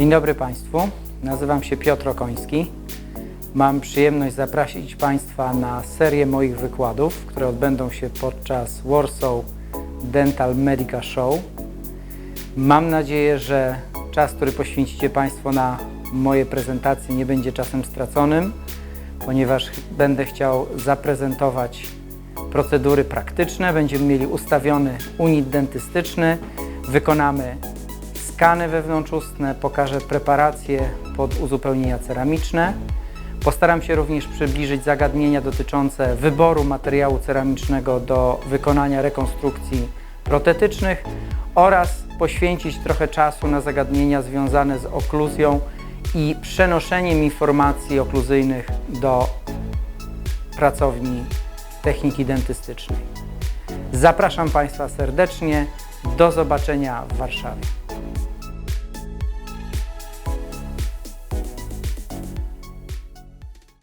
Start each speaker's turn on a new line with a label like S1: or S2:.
S1: Dzień dobry Państwu. Nazywam się Piotr Okoński. Mam przyjemność zaprosić Państwa na serię moich wykładów, które odbędą się podczas Warsaw Dental Medical Show. Mam nadzieję, że czas, który poświęcicie Państwo na moje prezentacje nie będzie czasem straconym, ponieważ będę chciał zaprezentować procedury praktyczne. Będziemy mieli ustawiony unit dentystyczny, wykonamy skany wewnątrzustne, pokażę preparacje pod uzupełnienia ceramiczne. Postaram się również przybliżyć zagadnienia dotyczące wyboru materiału ceramicznego do wykonania rekonstrukcji protetycznych oraz poświęcić trochę czasu na zagadnienia związane z okluzją i przenoszeniem informacji okluzyjnych do pracowni techniki dentystycznej. Zapraszam Państwa serdecznie. Do zobaczenia w Warszawie.